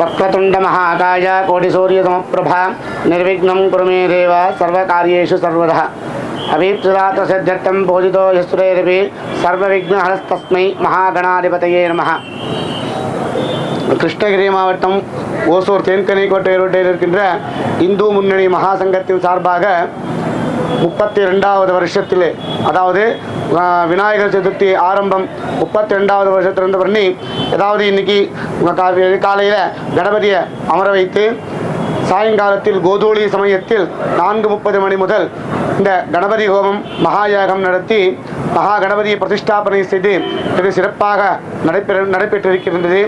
वक्रतुण्डमहाकाय कोटिसूर्यसमप्रभा निर्विघ्नं कुरु मे देव सर्वकार्येषु सर्वदा अभीप्सुरातसिद्धर्थं पूजितो यस्तुरैरपि सर्वविघ्नहरस्तस्मै महागणाधिपतये नमः கிருஷ்ணகிரி மாவட்டம் ஓசூர் தென்கனி கோட்டை ரோட்டில் இருக்கின்ற இந்து முன்னணி மகாசங்கத்தின் சார்பாக முப்பத்தி ரெண்டாவது வருஷத்தில் அதாவது ஆஹ், விநாயகர் சதுர்த்தி ஆரம்பம் முப்பத்தி ரெண்டாவது வருஷத்திலிருந்து பண்ணி ஏதாவது இன்னைக்கு காலையில் கணபதியை அமர வைத்து சாயங்காலத்தில் கோதூளி சமயத்தில் நான்கு முப்பது மணி முதல் இந்த கணபதி ஹோமம் மகாயாகம் நடத்தி மகா கணபதியை பிரதிஷ்டாபனை செய்து மிக சிறப்பாக நடைபெற நடைபெற்றிருக்கின்றது.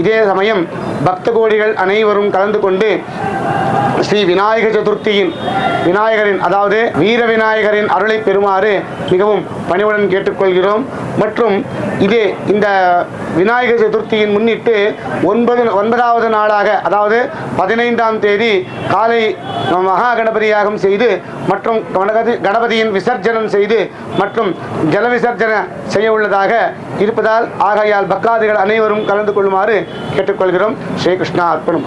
இதே சமயம் பக்த கோடிகள் அனைவரும் கலந்து கொண்டு ஸ்ரீ விநாயக சதுர்த்தியின் விநாயகரின் அதாவது வீர விநாயகரின் அருளை பெறுமாறு மிகவும் பணிவுடன் கேட்டுக்கொள்கிறோம். மற்றும் இதே இந்த விநாயகர் சதுர்த்தியின் முன்னிட்டு ஒன்பது ஒன்பதாவது நாளாக அதாவது பதினைந்தாம் தேதி காலை மகா கணபதி யாகம் செய்து மற்றும் கணபதி கணபதியின் விசர்ஜனம் செய்து மற்றும் ஜல விசர்ஜன செய்ய உள்ளதாக இருப்பதால் ஆகையால் பக்தாதிகள் அனைவரும் கலந்து கொள்ளுமாறு கேட்டுக்கொள்கிறோம். ஸ்ரீகிருஷ்ணா அர்ப்பணம்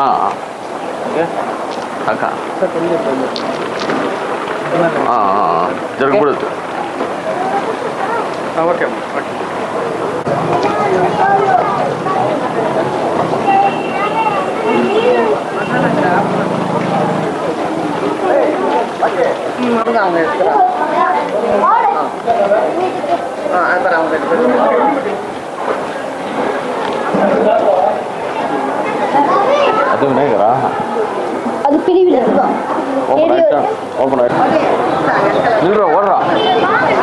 아, 아. 이게? 아까. 아, 아, 아. 저렇게 뿌렸죠. 아, 오케이. 오케이. 음, 뭔가 안 했더라. 아, 안 따라 안 அது விநாயகரா? அது பிரிவில் இருக்கும் ஓப்பன் ஆயிட்டா ஓப்பன் ஆயிட்டா நில்றா ஓடுறா.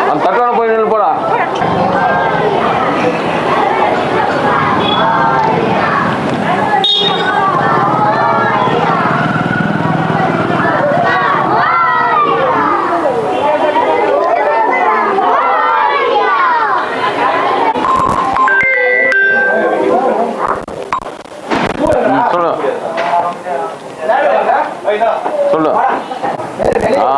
அந்த தட்டான போய் நின்று போடா.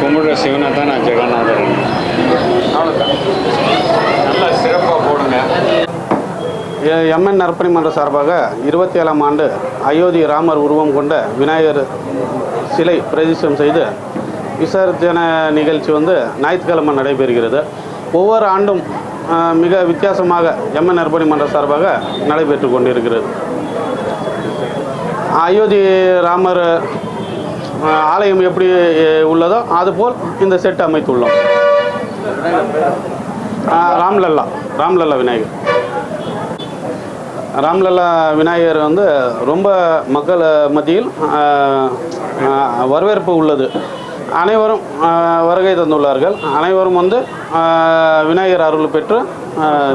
கும்பிடுற சிவனை தான் நான் ஜெகநாதர். அவ்வளோதான் நல்லா சிறப்பாக போடுங்க. எம்என் நற்பணி மன்ற சார்பாக இருபத்தி ஏழாம் ஆண்டு அயோத்தி ராமர் உருவம் கொண்ட விநாயகர் சிலை பிரதிஷ்டம் செய்து விசர்ஜன நிகழ்ச்சி வந்து ஞாயிற்றுக்கிழமை நடைபெறுகிறது. ஒவ்வொரு ஆண்டும் மிக வித்தியாசமாக எம்என் நற்பணி மன்ற சார்பாக நடைபெற்று கொண்டிருக்கிறது. அயோத்தி ராமர் ஆலயம் எப்படி உள்ளதோ அதுபோல் இந்த செட் அமைத்துள்ளோம். ராம்லல்லா ராம்லல்லா விநாயகர். ராம்லல்லா விநாயகர் வந்து ரொம்ப மக்கள் மத்தியில் வரவேற்பு உள்ளது. அனைவரும் வருகை தந்துள்ளார்கள். அனைவரும் வந்து விநாயகர் அருள் பெற்று ஆஹ்,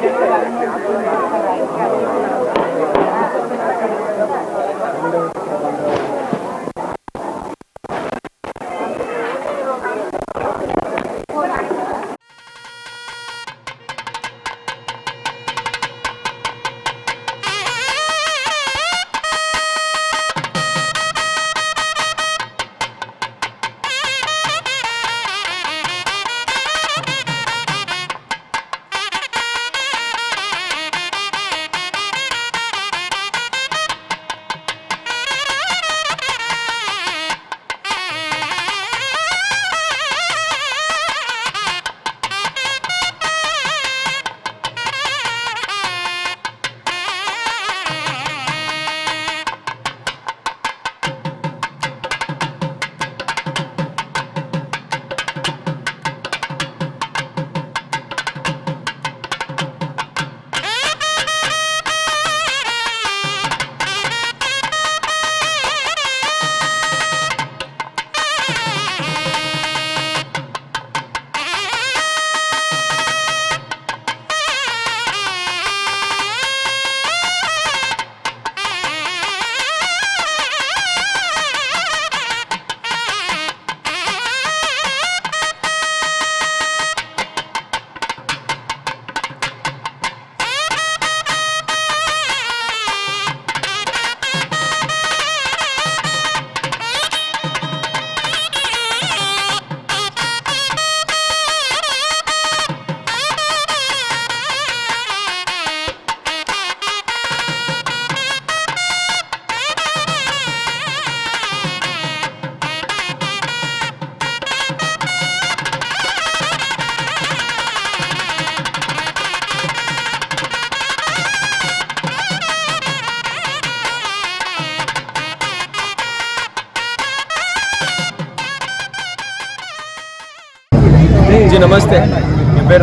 ஜி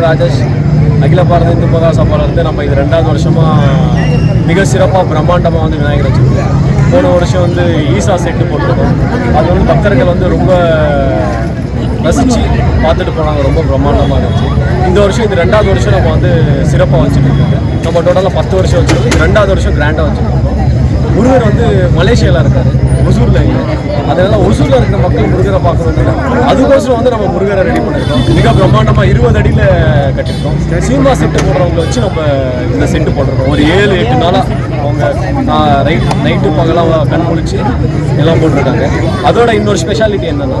என் ராஜேஷ் அகில பாரத இந்து மகா சபாலிருந்து நம்ம இது ரெண்டாவது வருஷமாக மிக சிறப்பாக பிரம்மாண்டமாக வந்து விநாயகர் வச்சுருக்கோம். போன வருஷம் வந்து ஈசா செட்டு போட்டிருக்கோம் அது வந்து பக்தர்கள் வந்து ரொம்ப ரசித்து பார்த்துட்டு போனாங்க. ரொம்ப பிரம்மாண்டமாக இருந்துச்சு. இந்த வருஷம் இது ரெண்டாவது வருஷம் நம்ம வந்து சிறப்பாக வச்சுட்டு இருக்கோம் நம்ம டோட்டலாக பத்து வருஷம் வச்சுருக்கோம். ரெண்டாவது வருஷம் கிராண்டாக வச்சுருக்கோம். முருகர் வந்து மலேசியாவில் இருக்காரு. ஒசூரில் இல்லை. அதனால ஒசூரில் இருக்கிற மக்கள் முருகரை பார்க்கணும் அதுக்கோசரம் வந்து நம்ம முருகரை ரெடி பண்ணியிருக்கோம் மிக பிரம்மாண்டமாக இருபது அடியில் கட்டியிருக்கோம். சினிமா செட்டு போடுறவங்களை வச்சு நம்ம இந்த செட்டு போட்டிருக்கோம். ஒரு ஏழு எட்டு நாளாக அவங்க நைட் நைட்டு பகலாக கண் முழிச்சு எல்லாம் போட்டிருக்காங்க. அதோட இன்னொரு ஸ்பெஷாலிட்டி என்னன்னா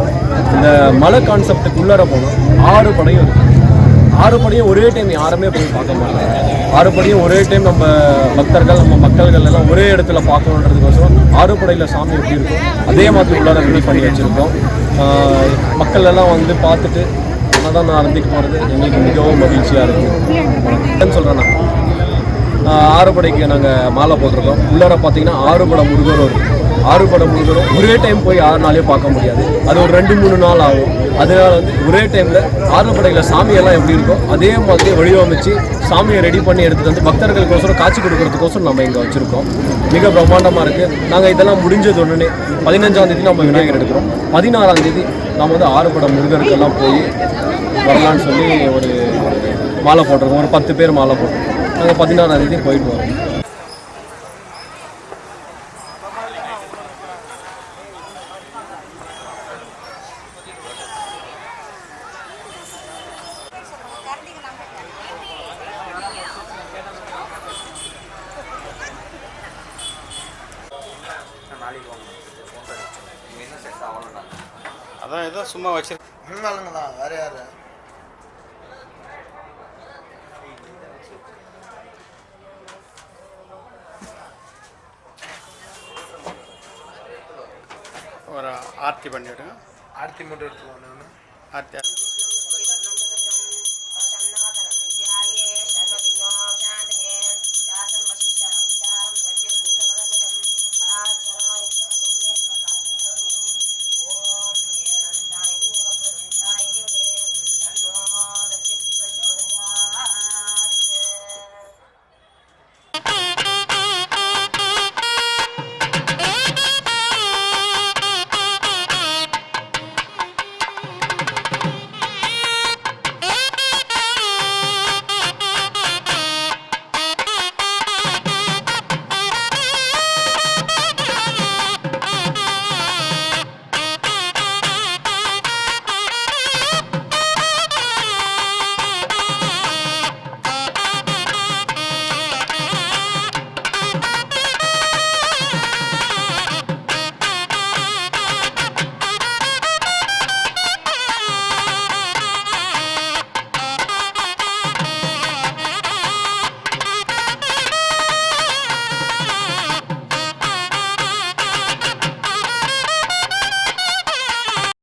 இந்த மலை கான்செப்டுக்கு உள்ளார போனோம் ஆறு படையும் இருக்கு. ஆறு படையும் ஒரே டைம் யாருமே போய் பார்க்க மாட்டாங்க ஆறு படையும் ஒரே டைம் நம்ம பக்தர்கள் நம்ம மக்கள்கள் எல்லாம் ஒரே இடத்துல பார்க்கணுன்றதுக்கோசரம் ஆறு படையில் சாமி எப்படி இருக்கும் அதே மாதிரி உள்ளார ரெடி பண்ணி வச்சுருக்கோம். மக்கள் எல்லாம் வந்து பார்த்துட்டு அதான் நான் அறந்துட்டு போகிறது எங்களுக்கு மிகவும் மகிழ்ச்சியாக இருக்கும் சொல்கிறேன் நான். ஆறுபடைக்கு நாங்கள் மாலை போட்டிருக்கோம். உள்ளார பார்த்தீங்கன்னா ஆறுபடை முருகரும் ஆறு ஆறுபடை முருகரும் ஒரே டைம் போய் ஆறு நாளே பார்க்க முடியாது. அது ஒரு ரெண்டு மூணு நாள் ஆகும். அதனால வந்து ஒரே டைமில் ஆறுபடையில் சாமியெல்லாம் எப்படி இருக்கோ அதே மாதிரி வடிவமைச்சு சாமியை ரெடி பண்ணி எடுத்துகிட்டு வந்து பக்தர்களுக்கோசரம் காட்சி கொடுக்கறதுக்கோசரம் நம்ம இங்கே வச்சுருக்கோம். மிக பிரம்மாண்டமாக இருக்குது நாங்கள் இதெல்லாம் முடிஞ்சது உடனே பதினஞ்சாம் தேதி நம்ம விநாயகர் எடுக்கிறோம். பதினாறாம் தேதி நம்ம வந்து ஆறுபடை முருகருக்கெல்லாம் போய் வரலான்னு சொல்லி ஒரு மாலை போட்டிருக்கோம். ஒரு பத்து பேர் மாலை போட்டிருக்கோம். நாங்கள் பதினாறாம் தேதி போயிட்டு வரோம். ஒரு ஆர்த்தி பண்ணிவிடுங்க ஆர்த்தி மட்டும் எடுத்துக்கோங்க ஆர்த்தி